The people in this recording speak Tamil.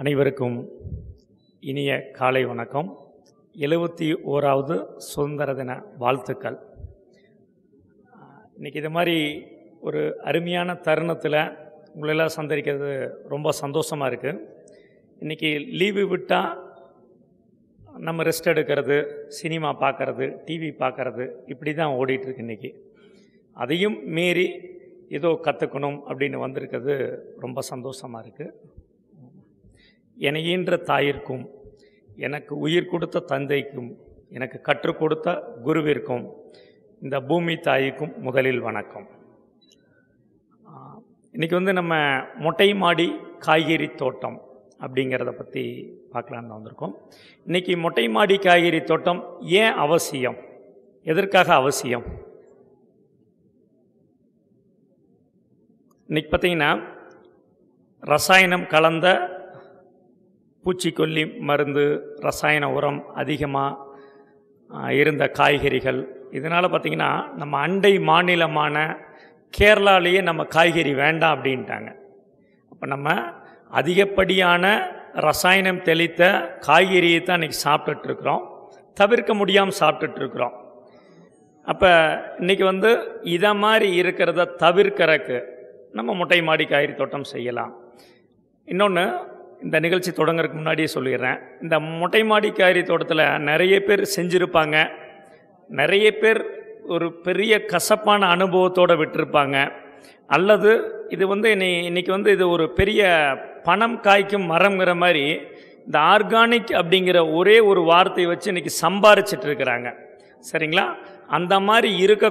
அனைவருக்கும் இனிய காலை வணக்கம். எழுபத்தி ஓராவது சுதந்திர தின வாழ்த்துக்கள். இன்னைக்கு இது மாதிரி ஒரு அருமையான தருணத்தில் உங்களெல்லாம் சந்தரிக்கிறது ரொம்ப சந்தோஷமாக இருக்குது இன்றைக்கி லீவு விட்டால் நம்ம ரெஸ்ட் எடுக்கிறது சினிமா பார்க்கறது டிவி பார்க்குறது இப்படி தான் ஓடிட்டுருக்கு இன்றைக்கி அதையும் மீறி ஏதோ கற்றுக்கணும் அப்படின்னு வந்திருக்கிறது ரொம்ப சந்தோஷமாக இருக்குது என்னை ஈன்ற தாயிற்கும் எனக்கு உயிர் கொடுத்த தந்தைக்கும் எனக்கு கற்றுக் கொடுத்த குருவிற்கும் இந்த பூமி தாய்க்கும் முதலில் வணக்கம். இன்றைக்கி இன்னைக்கு வந்து நம்ம மொட்டை மாடி காய்கறி தோட்டம் அப்படிங்கிறத பற்றி பார்க்கலான்னு வந்திருக்கோம். இன்னைக்கு மொட்டை மாடி காய்கறி தோட்டம் ஏன் அவசியம்? எதற்காக அவசியம்? இன்றைக்கி பார்த்தீங்கன்னா ரசாயனம் கலந்த பூச்சிக்கொல்லி மருந்து ரசாயன உரம் அதிகமாக இருந்த காய்கறிகள். இதனால் பார்த்திங்கன்னா நம்ம அண்டை மாநிலமான கேரளாலேயே நம்ம காய்கறி வேண்டாம் அப்படின்ட்டாங்க. அப்போ நம்ம அதிகப்படியான ரசாயனம் தெளித்த காய்கறியை தான் இன்றைக்கி சாப்பிட்டுட்ருக்குறோம். தவிர்க்க முடியாமல் சாப்பிட்டுட்ருக்குறோம். அப்போ இன்றைக்கி வந்து இதை மாதிரி இருக்கிறத தவிர்க்கறக்கு நம்ம முட்டை மாடி காய்கறி தோட்டம் செய்யலாம். இன்னொன்று இந்த நிகழ்ச்சி தொடங்குறதுக்கு முன்னாடியே சொல்லிடுறேன். இந்த மொட்டை மாடி காய்கறி தோட்டத்தில் நிறைய பேர் செஞ்சுருப்பாங்க. நிறைய பேர் ஒரு பெரிய கசப்பான அனுபவத்தோடு விட்டிருப்பாங்க. அல்லது இது வந்து இன்னை இன்னைக்கு வந்து இது ஒரு பெரிய பணம் காய்க்கும் மரம்ங்கிற மாதிரி இந்த ஆர்கானிக் அப்படிங்கிற ஒரே ஒரு வார்த்தையை வச்சு இன்றைக்கி சம்பாரிச்சிட்டு இருக்கிறாங்க. சரிங்களா? அந்த மாதிரி இருக்க